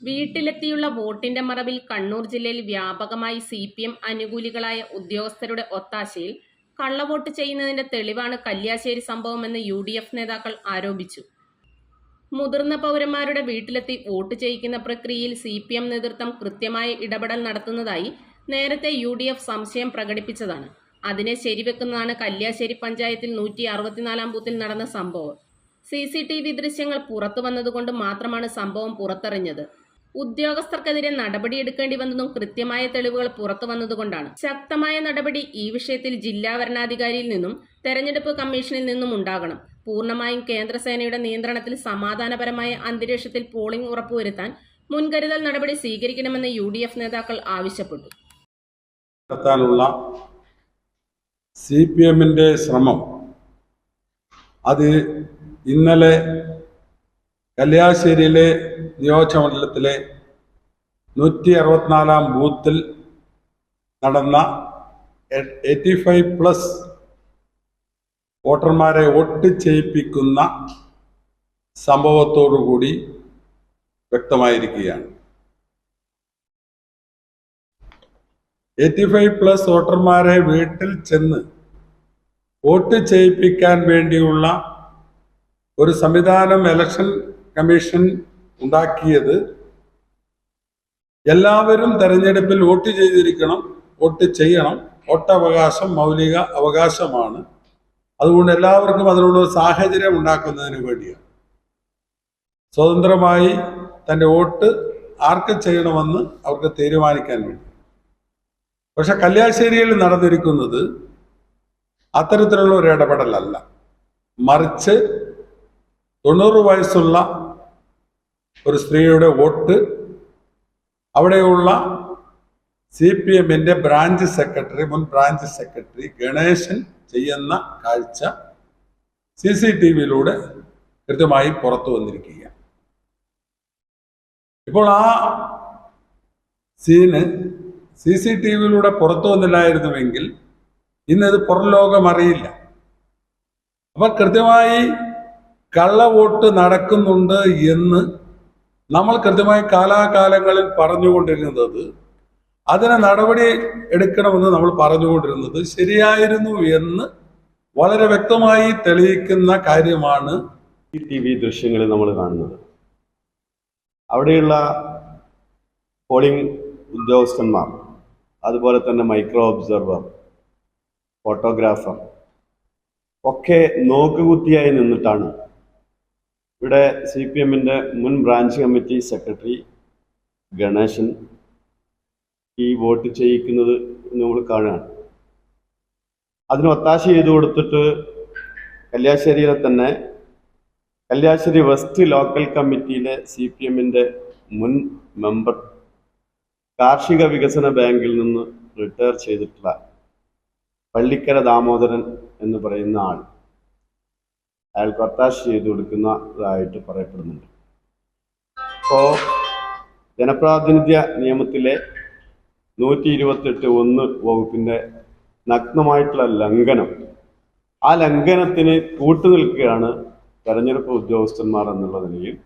വീട്ടിലെത്തിയുള്ള വോട്ടിന്റെ മറവിൽ കണ്ണൂർ ജില്ലയിൽ വ്യാപകമായി സി പി എം അനുകൂലികളായ ഉദ്യോഗസ്ഥരുടെ ഒത്താശയിൽ കള്ളവോട്ട് ചെയ്യുന്നതിന്റെ തെളിവാണ് കല്യാശ്ശേരി സംഭവമെന്ന് യു ഡി എഫ് നേതാക്കൾ ആരോപിച്ചു. മുതിർന്ന പൗരന്മാരുടെ വീട്ടിലെത്തി വോട്ട് ചെയ്യിക്കുന്ന പ്രക്രിയയിൽ സി പി എം നേതൃത്വം കൃത്യമായ ഇടപെടൽ നടത്തുന്നതായി നേരത്തെ യു ഡി എഫ് സംശയം പ്രകടിപ്പിച്ചതാണ്. അതിനെ ശരിവെക്കുന്നതാണ് കല്യാശ്ശേരി പഞ്ചായത്തിൽ നൂറ്റി അറുപത്തിനാലാം ബൂത്തിൽ നടന്ന സംഭവം. സി സി ടി വി ദൃശ്യങ്ങൾ പുറത്തു വന്നതുകൊണ്ട് മാത്രമാണ് സംഭവം പുറത്തറിഞ്ഞത്. ഉദ്യോഗസ്ഥർക്കെതിരെ നടപടിയെടുക്കേണ്ടി വന്നതും കൃത്യമായ തെളിവുകൾ പുറത്തു വന്നതുകൊണ്ടാണ്. ശക്തമായ നടപടി ഈ വിഷയത്തിൽ ജില്ലാ വരണാധികാരിയിൽ നിന്നും തെരഞ്ഞെടുപ്പ് കമ്മീഷനിൽ നിന്നും ഉണ്ടാകണം. പൂർണമായും കേന്ദ്രസേനയുടെ നിയന്ത്രണത്തിൽ സമാധാനപരമായ അന്തരീക്ഷത്തിൽ പോളിംഗ് ഉറപ്പുവരുത്താൻ മുൻകരുതൽ നടപടി സ്വീകരിക്കണമെന്ന് യു ഡി എഫ് നേതാക്കൾ ആവശ്യപ്പെട്ടു. നടത്താനുള്ള സി പി എമ്മിന്റെ ശ്രമം അത് ഇന്നലെ കല്യാശ്ശേരിയിലെ നിയോജകമണ്ഡലത്തിലെ നൂറ്റി അറുപത്തിനാലാം ബൂത്തിൽ നടന്ന എയ്റ്റി ഫൈവ് പ്ലസ് വോട്ടർമാരെ വോട്ട് ചെയ്യിപ്പിക്കുന്ന സംഭവത്തോടുകൂടി വ്യക്തമായിരിക്കുകയാണ്. എയ്റ്റി ഫൈവ് പ്ലസ് വോട്ടർമാരെ വീട്ടിൽ ചെന്ന് വോട്ട് ചെയ്യിപ്പിക്കാൻ വേണ്ടിയുള്ള ഒരു സംവിധാനം ഇലക്ഷൻ കമ്മീഷൻ ഉണ്ടാക്കിയത് എല്ലാവരും തെരഞ്ഞെടുപ്പിൽ വോട്ട് ചെയ്തിരിക്കണം വോട്ട് ചെയ്യണം. വോട്ടവകാശം മൗലിക അവകാശമാണ്. അതുകൊണ്ട് എല്ലാവർക്കും അതിനുള്ള സാഹചര്യം ഉണ്ടാക്കുന്നതിന് വേണ്ടിയാണ്. സ്വതന്ത്രമായി തന്റെ വോട്ട് ആർക്ക് ചെയ്യണമെന്ന് അവർക്ക് തീരുമാനിക്കാൻ വേണ്ടി. പക്ഷെ കല്യാശ്ശേരിയിൽ നടന്നിരിക്കുന്നത് അത്തരത്തിലുള്ള ഒരു ഇടപെടലല്ല. മറിച്ച് തൊണ്ണൂറ് വയസ്സുള്ള ഒരു സ്ത്രീയുടെ വോട്ട്. അവിടെയുള്ള സി പി എമ്മിന്റെ ബ്രാഞ്ച് സെക്രട്ടറി മുൻ ബ്രാഞ്ച് സെക്രട്ടറി ഗണേശൻ ചെയ്യുന്ന കാഴ്ച സി സി ടി വിയിലൂടെ കൃത്യമായി പുറത്തു വന്നിരിക്കുകയാണ്. ഇപ്പോൾ ആ സീന് സി സി ടി വിയിലൂടെ പുറത്തു വന്നില്ലായിരുന്നുവെങ്കിൽ ഇന്നത് പുറം ലോകം അറിയില്ല. അപ്പൊ കൃത്യമായി കള്ളവോട്ട് നടക്കുന്നുണ്ട് എന്ന് നമ്മൾ കൃത്യമായി കാലാകാലങ്ങളിൽ പറഞ്ഞുകൊണ്ടിരുന്നത് അതിന് നടപടി എടുക്കണമെന്ന് നമ്മൾ പറഞ്ഞുകൊണ്ടിരുന്നത് ശരിയായിരുന്നു എന്ന് വളരെ വ്യക്തമായി തെളിയിക്കുന്ന കാര്യമാണ് ടി വി ദൃശ്യങ്ങളിൽ നമ്മൾ കാണുന്നത്. അവിടെയുള്ള പോളിംഗ് ഉദ്യോഗസ്ഥന്മാർ അതുപോലെ തന്നെ മൈക്രോ ഒബ്സർവർ ഫോട്ടോഗ്രാഫർ ഒക്കെ നോക്കുകുത്തിയായി നിന്നിട്ടാണ് ഇവിടെ സി പി എമ്മിന്റെ മുൻ ബ്രാഞ്ച് കമ്മിറ്റി സെക്രട്ടറി ഗണേശൻ ഈ വോട്ട് ചെയ്യിക്കുന്നത് നമ്മൾ കാണുകയാണ്. അതിന് ഒത്താശ ചെയ്തു കൊടുത്തിട്ട് കല്യാശ്ശേരിയിലെ തന്നെ കല്യാശ്ശേരി വെസ്റ്റ് ലോക്കൽ കമ്മിറ്റിയിലെ സി പി എമ്മിന്റെ മുൻ മെമ്പർ കാർഷിക വികസന ബാങ്കിൽ നിന്ന് റിട്ടയർ ചെയ്തിട്ടുള്ള പള്ളിക്കര ദാമോദരൻ എന്ന് പറയുന്ന ആൾ. അയാൾക്ക് ഒത്താശ ചെയ്തു കൊടുക്കുന്നതായിട്ട് പറയപ്പെടുന്നുണ്ട്. അപ്പോൾ ജനപ്രാതിനിധ്യ നിയമത്തിലെ നൂറ്റി ഇരുപത്തെട്ട് ഒന്ന് വകുപ്പിന്റെ നഗ്നമായിട്ടുള്ള ലംഘനം. ആ ലംഘനത്തിന് കൂട്ടുനിൽക്കുകയാണ് തെരഞ്ഞെടുപ്പ് ഉദ്യോഗസ്ഥന്മാർ എന്നുള്ള നിലയിൽ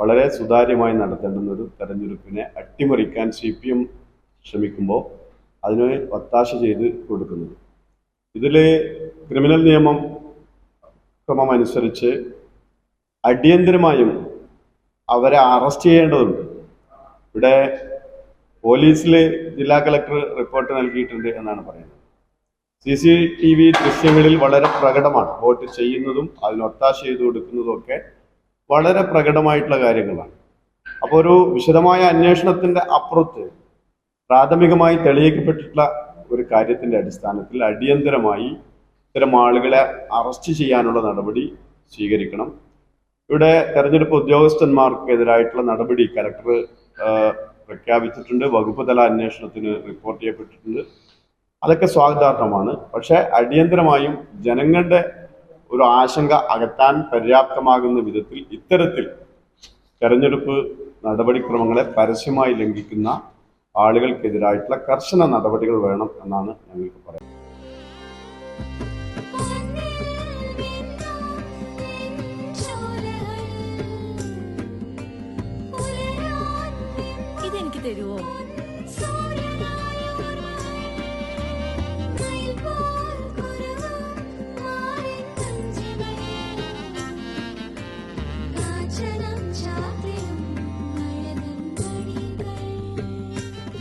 വളരെ സുതാര്യമായി നടത്തേണ്ടുന്ന ഒരു തെരഞ്ഞെടുപ്പിനെ അട്ടിമറിക്കാൻ സി പി എം ശ്രമിക്കുമ്പോൾ അതിനെ ഒത്താശ ചെയ്ത് കൊടുക്കുന്നത്. ഇതിൽ ക്രിമിനൽ നിയമം ക്രമം അനുസരിച്ച് അടിയന്തരമായും അവരെ അറസ്റ്റ് ചെയ്യേണ്ടതുണ്ട്. ഇവിടെ പോലീസിൽ ജില്ലാ കളക്ടർ റിപ്പോർട്ട് നൽകിയിട്ടുണ്ട് എന്നാണ് പറയുന്നത്. സി സി ടി വി ദൃശ്യങ്ങളിൽ വളരെ പ്രകടമാണ്. വോട്ട് ചെയ്യുന്നതും അതിന് ഒത്താശ ചെയ്തു കൊടുക്കുന്നതും ഒക്കെ വളരെ പ്രകടമായിട്ടുള്ള കാര്യങ്ങളാണ്. അപ്പോൾ ഒരു വിശദമായ അന്വേഷണത്തിന്റെ അപ്പുറത്ത് പ്രാഥമികമായി തെളിയിക്കപ്പെട്ടിട്ടുള്ള ഒരു കാര്യത്തിന്റെ അടിസ്ഥാനത്തിൽ അടിയന്തരമായി ഇത്തരം ആളുകളെ അറസ്റ്റ് ചെയ്യാനുള്ള നടപടി സ്വീകരിക്കണം. ഇവിടെ തെരഞ്ഞെടുപ്പ് ഉദ്യോഗസ്ഥന്മാർക്കെതിരായിട്ടുള്ള നടപടി കലക്ടർ പ്രഖ്യാപിച്ചിട്ടുണ്ട്. വകുപ്പ് തല അന്വേഷണത്തിന് റിപ്പോർട്ട് ചെയ്യപ്പെട്ടിട്ടുണ്ട്. അതൊക്കെ സ്വാഗതാർഹമാണ്. പക്ഷേ അടിയന്തരമായും ജനങ്ങളുടെ ഒരു ആശങ്ക അകറ്റാൻ പര്യാപ്തമാകുന്ന വിധത്തിൽ ഇത്തരത്തിൽ തെരഞ്ഞെടുപ്പ് നടപടിക്രമങ്ങളെ പരസ്യമായി ലംഘിക്കുന്ന ആളുകൾക്കെതിരായിട്ടുള്ള കർശന നടപടികൾ വേണം എന്നാണ് ഞങ്ങൾക്ക് പറയുന്നത്